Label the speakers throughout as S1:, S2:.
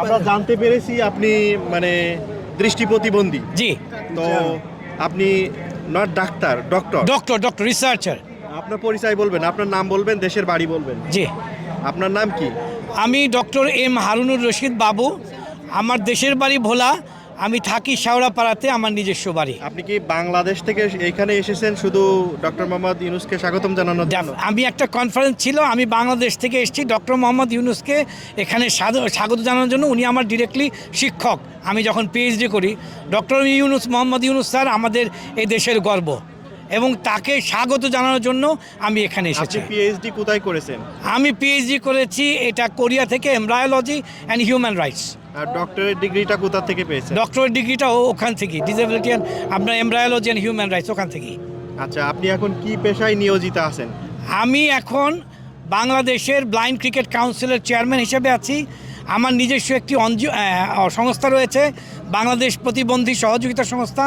S1: আমরা জানতে পেরেছি আপনি মানে দৃষ্টি প্রতিবন্ধী।
S2: জি।
S1: তো আপনি নট ডাক্তার ডক্টর
S2: ডক্টর ডক্টর রিসার্চার
S1: আপনার পরিচয় বলবেন আপনার নাম বলবেন দেশের বাড়ি বলবেন।
S2: জি।
S1: আপনার নাম কি?
S2: আমি ডক্টর এম হারুনুর রশিদ বাবু। আমার দেশের বাড়ি ভোলা আমি থাকি শেওড়াপাড়াতে আমার নিজস্ব বাড়ি।
S1: আপনি কি বাংলাদেশ থেকে এখানে এসেছেন শুধু ডক্টর মোহাম্মদ ইউনুসকে স্বাগতম জানানো জন্য?
S2: আমি একটা কনফারেন্স ছিল আমি বাংলাদেশ থেকে এসেছি ডক্টর মোহাম্মদ ইউনুসকে এখানে স্বাগত জানানোর জন্য। উনি আমার ডিরেক্টলি শিক্ষক। আমি যখন পিএইচডি করি ডক্টর ইউনুস মোহাম্মদ ইউনুস স্যার আমাদের এই দেশের গর্ব। এবং তাকে স্বাগত জানানোর জন্য আমি এখানে এসেছি।
S1: পিএইচডি কোথায় করেছেন?
S2: আমি পিএইচডি করেছি এটা কোরিয়া থেকে এমব্রায়োলজি অ্যান্ড হিউম্যান রাইটস
S1: আর ডক্টরের ডিগ্রিটা কোথা থেকে পেয়েছেন?
S2: ডক্টরেট ডিগ্রিটা ওখান থেকে ডিসেবিলিটি অ্যান্ড আপনার এমব্রায়োলজি অ্যান্ড হিউম্যান রাইটস ওখান থেকেই।
S1: আচ্ছা আপনি এখন কি পেশায় নিয়োজিত আছেন?
S2: আমি এখন বাংলাদেশের ব্লাইন্ড ক্রিকেট কাউন্সিলের চেয়ারম্যান হিসেবে আছি। আমার নিজস্ব একটি সংস্থা রয়েছে বাংলাদেশ প্রতিবন্ধী সহযোগিতা সংস্থা।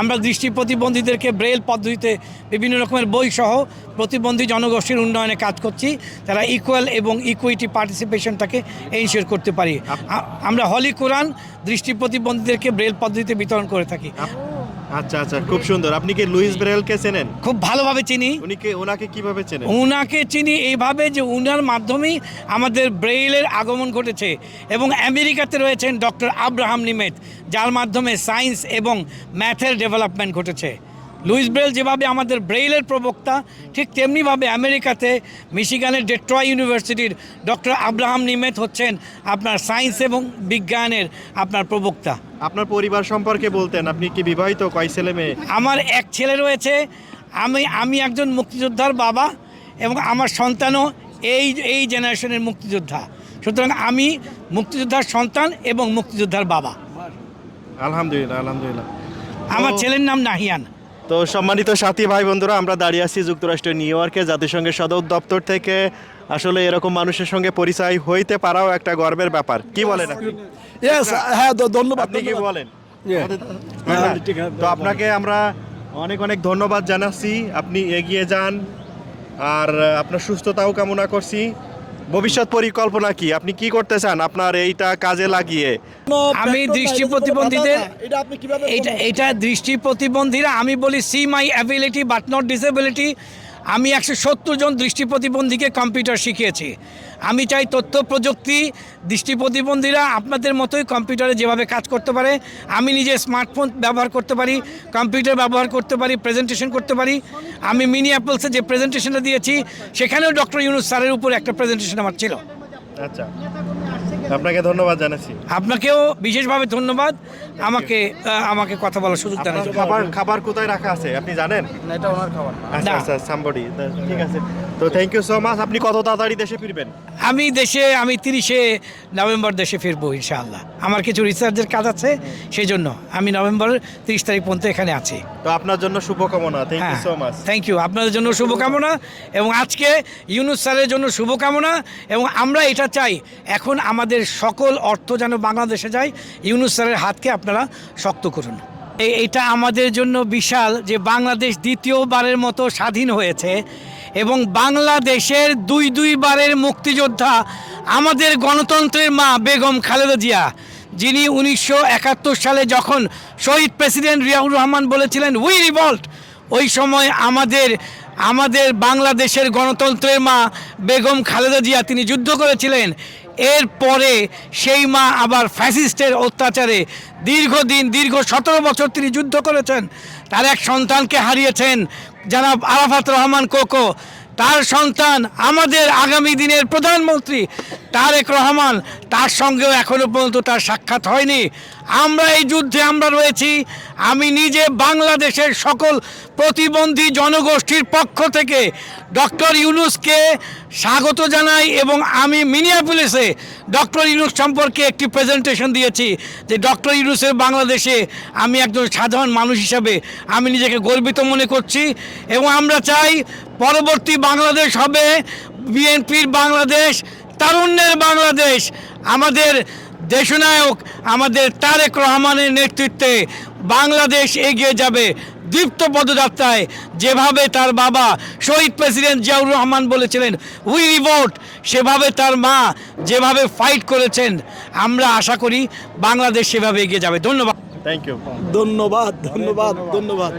S2: আমরা দৃষ্টি প্রতিবন্ধীদেরকে ব্রেল পদ্ধতিতে বিভিন্ন রকমের বই সহ প্রতিবন্ধী জনগোষ্ঠীর উন্নয়নে কাজ করছি। তারা ইকুয়াল এবং ইকুইটি পার্টিসিপেশনটাকে এনশিওর করতে পারি। আমরা হলি কোরআন দৃষ্টি প্রতিবন্ধীদেরকে ব্রেল পদ্ধতিতে বিতরণ করে থাকি।
S1: আচ্ছা আচ্ছা খুব সুন্দর। আপনি কি লুইস ব্রেলকে চেনেন?
S2: খুব ভালোভাবে চিনি।
S1: উনি কে ওনাকে কীভাবে চেনেন?
S2: ওনাকে চিনি এইভাবে যে উনার মাধ্যমেই আমাদের ব্রেইলের আগমন ঘটেছে এবং আমেরিকাতে রয়েছেন ডক্টর আব্রাহাম নিমেত যার মাধ্যমে সায়েন্স এবং ম্যাথের ডেভেলপমেন্ট ঘটেছে। লুইস ব্রেল যেভাবে আমাদের ব্রেইলের প্রবক্তা ঠিক তেমনিভাবে আমেরিকাতে মিশিগানের ডেট্রয় ইউনিভার্সিটির ডক্টর আব্রাহাম নিমেত হচ্ছেন আপনার সায়েন্স এবং বিজ্ঞানের আপনার প্রবক্তা।
S1: আপনার পরিবার সম্পর্কে বলতেন আপনি কি বিবাহিত? কয় ছেলে মেয়ে?
S2: আমার এক ছেলে রয়েছে আমি আমি একজন মুক্তিযোদ্ধার বাবা এবং আমার সন্তানও এই এই জেনারেশনের মুক্তিযোদ্ধা। সুতরাং আমি মুক্তিযোদ্ধার সন্তান এবং মুক্তিযোদ্ধার বাবা।
S1: আলহামদুলিল্লাহ আলহামদুলিল্লাহ।
S2: আমার ছেলের নাম নাহিয়ান।
S1: তো সম্মানিত সাথী ভাই বন্ধুরা আমরা দাঁড়িয়ে আছি যুক্তরাষ্ট্রের নিউ ইয়র্কে জাতিসংঘের সদর দপ্তর থেকে। আসলে এরকম মানুষের সঙ্গে পরিচয় হইতে পারাও একটা গর্বের ব্যাপার। কি বলেন আপনি?
S3: হ্যাঁ ধন্যবাদ
S1: আপনি কি বলেন?
S3: হ্যাঁ,
S1: হ্যাঁ। তো আপনাকে আমরা অনেক অনেক ধন্যবাদ জানাচ্ছি। আপনি এগিয়ে যান আর আপনার সুস্থতাও কামনা করছি। ভবিষ্যৎ পরিকল্পনা কি? আপনি কি করতে চান আপনার এইটা কাজে লাগিয়ে?
S2: আমি দৃষ্টি প্রতিবন্ধীদের-
S3: এটা আপনি কীভাবে
S2: এটা
S3: করবেন?
S2: এটা দৃষ্টি প্রতিবন্ধীরা আমি বলি see my ability but not disability আমি একশো সত্তর জন দৃষ্টি প্রতিবন্ধীকে কম্পিউটার শিখিয়েছি। আমি চাই তথ্য প্রযুক্তি, দৃষ্টি প্রতিবন্ধীরা আপনাদের মতোই কম্পিউটারে যেভাবে কাজ করতে পারে, আমি নিজে স্মার্টফোন ব্যবহার করতে পারি কম্পিউটার ব্যবহার করতে পারি প্রেজেন্টেশন করতে পারি। আমি মিনি অ্যাপলসে যে প্রেজেন্টেশনটা দিয়েছি, সেখানেও ডক্টর ইউনুস স্যারের উপর একটা প্রেজেন্টেশন আমার ছিল।
S1: আচ্ছা। আপনাকে ধন্যবাদ জানাচ্ছি।
S2: আপনাকেও বিশেষভাবে ধন্যবাদ। আমাকে আমাকে কথা বলার সুযোগ দেন
S1: খাবার খাবার কোথায় রাখা আছে? আপনি জানেন?
S3: এটা ওনার খাবার
S1: আচ্ছা
S2: না।
S1: আচ্ছা সামবডি ঠিক আছে। তো থ্যাংক ইউ সো মাচ আপনি কত তাড়াতাড়ি দেশে ফিরবেন?
S2: আমি দেশে আমি তিরিশে নভেম্বর দেশে ফিরবো ইনশাআল্লাহ। আমার কিছু রিসার্চের কাজ আছে সেই জন্য আমি নভেম্বর তিরিশ তারিখ পর্যন্ত এখানে আছি।
S1: তো আপনার জন্য শুভকামনা thank you so much
S2: thank you আপনাদের জন্য শুভকামনা এবং আজকে ইউনুস স্যারের জন্য শুভকামনা এবং আমরা এটা চাই এখন আমাদের সকল অর্থ যেন বাংলাদেশে যায় ইউনুস স্যারের হাতকে আপনারা শক্ত করুন। এটা আমাদের জন্য বিশাল যে বাংলাদেশ দ্বিতীয়বারের মতো স্বাধীন হয়েছে এবং বাংলাদেশের দুই দুইবারের মুক্তিযোদ্ধা আমাদের গণতন্ত্রের মা বেগম খালেদা জিয়া, যিনি উনিশশো একাত্তর সালে যখন শহীদ প্রেসিডেন্ট রিয়াউর রহমান বলেছিলেন উই রিভল্ট ওই সময় আমাদের আমাদের বাংলাদেশের গণতন্ত্রের মা বেগম খালেদা জিয়া তিনি যুদ্ধ করেছিলেন। এরপরে সেই মা আবার ফ্যাসিস্টের অত্যাচারে দীর্ঘদিন, দীর্ঘ সতেরো বছর তিনি যুদ্ধ করেছেন। তার এক সন্তানকে হারিয়েছেন জনাব আরাফাত রহমান কোকো তার সন্তান আমাদের আগামী দিনের প্রধানমন্ত্রী। তারেক রহমান, তার সঙ্গেও এখনও পর্যন্ত তার সাক্ষাৎ হয়নি। আমরা এই যুদ্ধে আমরা রয়েছি। আমি নিজে বাংলাদেশের সকল প্রতিবন্ধী জনগোষ্ঠীর পক্ষ থেকে ডক্টর ইউনুসকে স্বাগত জানাই এবং আমি মিনিয়া মিনিয়াপুলিসে ডক্টর ইউনুস সম্পর্কে একটি প্রেজেন্টেশন দিয়েছি যে ডক্টর ইউনুসের বাংলাদেশে আমি একজন সাধারণ মানুষ হিসাবে আমি নিজেকে গর্বিত মনে করছি এবং আমরা চাই পরবর্তী বাংলাদেশ হবে, বিএনপির বাংলাদেশ তারুণ্যের বাংলাদেশ আমাদের দেশনায়ক আমাদের তারেক রহমানের নেতৃত্বে বাংলাদেশ এগিয়ে যাবে দীপ্ত পদযাত্রায়। যেভাবে তার বাবা শহীদ প্রেসিডেন্ট জিয়াউর রহমান বলেছিলেন উই রিভোট সেভাবে তার মা যেভাবে ফাইট করেছেন আমরা আশা করি বাংলাদেশ সেভাবে এগিয়ে যাবে। ধন্যবাদ।
S1: থ্যাংক ইউ
S3: ধন্যবাদ ধন্যবাদ ধন্যবাদ।